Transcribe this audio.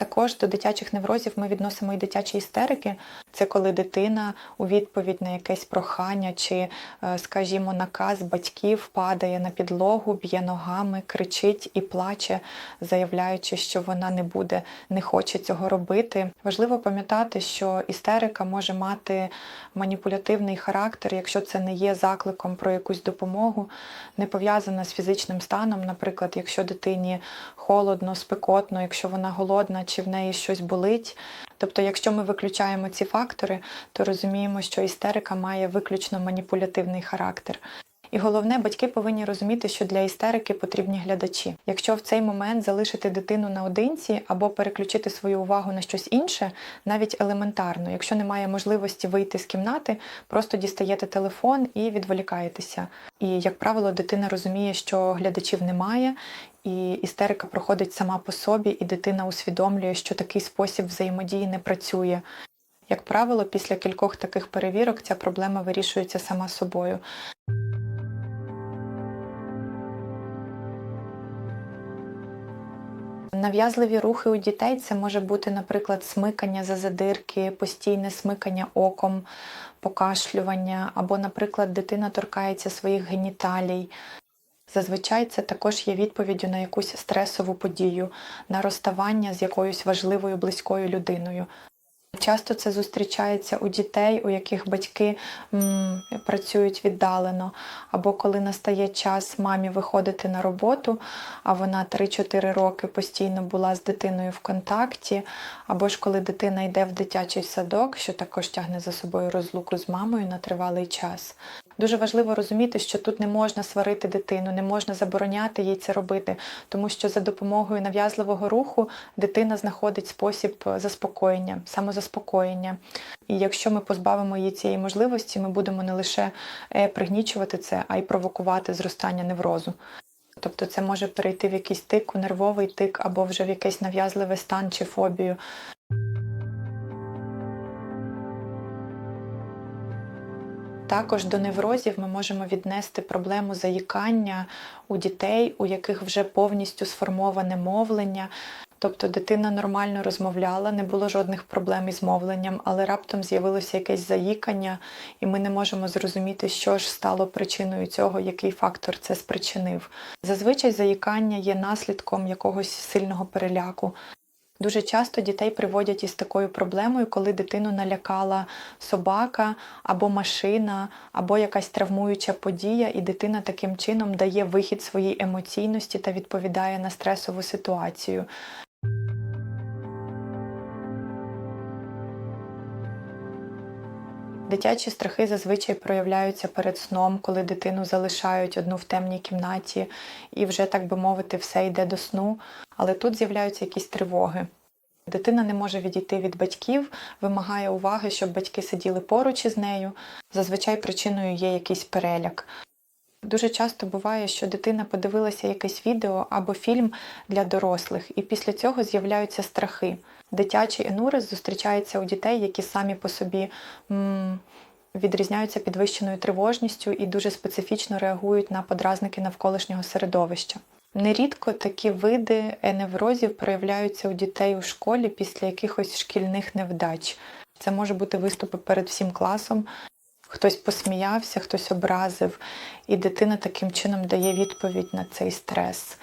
Також до дитячих неврозів ми відносимо і дитячі істерики. Це коли дитина у відповідь на якесь прохання чи, е, скажімо, наказ батьків падає на підлогу, б'є ногами, кричить і плаче, заявляючи, що вона не буде, не хоче цього робити. Важливо пам'ятати, що істерика може мати маніпулятивний характер, якщо це не є закликом про якусь допомогу, не пов'язана з фізичним станом. Наприклад, якщо дитині холодно, спекотно, якщо вона голодна чи в неї щось болить. Тобто, якщо ми виключаємо ці фактори, то розуміємо, що істерика має виключно маніпулятивний характер. І головне, батьки повинні розуміти, що для істерики потрібні глядачі. Якщо в цей момент залишити дитину наодинці або переключити свою увагу на щось інше, навіть елементарно, якщо немає можливості вийти з кімнати, просто дістаєте телефон і відволікаєтеся. І, як правило, дитина розуміє, що глядачів немає, і істерика проходить сама по собі, і дитина усвідомлює, що такий спосіб взаємодії не працює. Як правило, після кількох таких перевірок ця проблема вирішується сама собою. Нав'язливі рухи у дітей це може бути, наприклад, смикання за задирки, постійне смикання оком, покашлювання, або, наприклад, дитина торкається своїх геніталій. Зазвичай це також є відповіддю на якусь стресову подію, на розставання з якоюсь важливою близькою людиною. Часто це зустрічається у дітей, у яких батьки м, працюють віддалено, або коли настає час мамі виходити на роботу, а вона 3-4 роки постійно була з дитиною в контакті, або ж коли дитина йде в дитячий садок, що також тягне за собою розлуку з мамою на тривалий час. Дуже важливо розуміти, що тут не можна сварити дитину, не можна забороняти їй це робити, тому що за допомогою нав'язливого руху дитина знаходить спосіб заспокоєння, самозаспокоєння. І якщо ми позбавимо її цієї можливості, ми будемо не лише е, пригнічувати це, а й провокувати зростання неврозу. Тобто це може перейти в якийсь тик, у нервовий тик або вже в якийсь нав'язливий стан чи фобію. Також до неврозів ми можемо віднести проблему заїкання у дітей, у яких вже повністю сформоване мовлення. Тобто дитина нормально розмовляла, не було жодних проблем із мовленням, але раптом з'явилося якесь заїкання, і ми не можемо зрозуміти, що ж стало причиною цього, який фактор це спричинив. Зазвичай заїкання є наслідком якогось сильного переляку. Дуже часто дітей приводять із такою проблемою, коли дитину налякала собака або машина, або якась травмуюча подія, і дитина таким чином дає вихід своїй емоційності та відповідає на стресову ситуацію. Дитячі страхи зазвичай проявляються перед сном, коли дитину залишають одну в темній кімнаті, і вже, так би мовити, все йде до сну. Але тут з'являються якісь тривоги. Дитина не може відійти від батьків, вимагає уваги, щоб батьки сиділи поруч із нею. Зазвичай причиною є якийсь переляк. Дуже часто буває, що дитина подивилася якесь відео або фільм для дорослих, і після цього з'являються страхи. Дитячий енурез зустрічається у дітей, які самі по собі м, відрізняються підвищеною тривожністю і дуже специфічно реагують на подразники навколишнього середовища. Нерідко такі види еневрозів проявляються у дітей у школі після якихось шкільних невдач. Це може бути виступи перед всім класом, хтось посміявся, хтось образив, і дитина таким чином дає відповідь на цей стрес.